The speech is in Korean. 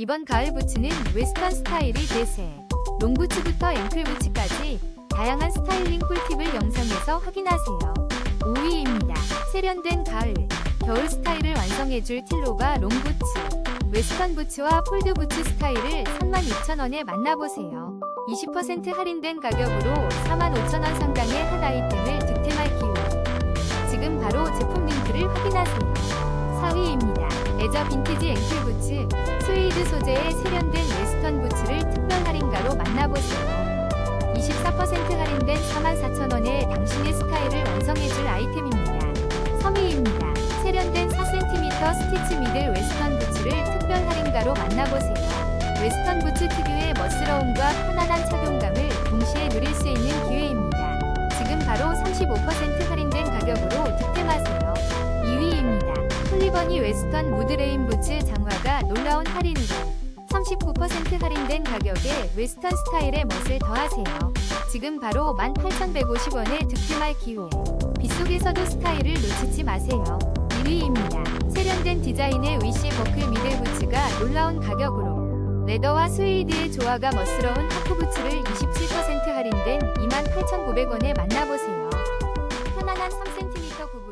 이번 가을 부츠는 웨스턴 스타일이 대세. 롱부츠부터 앵클 부츠까지 다양한 스타일링 꿀팁을 영상에서 확인하세요. 5위입니다. 세련된 가을, 겨울 스타일을 완성해줄 틸로바 롱부츠. 웨스턴 부츠와 폴드 부츠 스타일을 32,000원에 만나보세요. 20% 할인된 가격으로 45,000원 상당의 한 아이템을 득템할 기회. 지금 바로 제품 링크를 확인하세요. 4위입니다. 레저 빈티지 앵클 부츠, 스웨이드 소재의 세련된 웨스턴 부츠를 특별 할인가로 만나보세요. 24% 할인된 44,000원에 당신의 스타일을 완성해줄 아이템입니다. 3위입니다. 세련된 4cm 스티치 미들 웨스턴 부츠를 특별 할인가로 만나보세요. 웨스턴 부츠 특유의 멋스러움과 편안한 착용감을 동시에 누릴 수 있는 기회입니다. 지금 바로 35% 할인된 가격으로 득템하세요. 2위입니다. 폴리버니 웨스턴 무드레인 부츠 장화가 놀라운 할인으로 39% 할인된 가격에 웨스턴 스타일의 멋을 더하세요. 지금 바로 18,150원에 득템할 기회. 빗속에서도 스타일을 놓치지 마세요. 1위입니다. 세련된 디자인의 위시 버클 미들 부츠가 놀라운 가격으로 레더와 스웨이드의 조화가 멋스러운 하프 부츠를 27% 할인된 28,900원에 만나보세요. 편안한 3cm 구분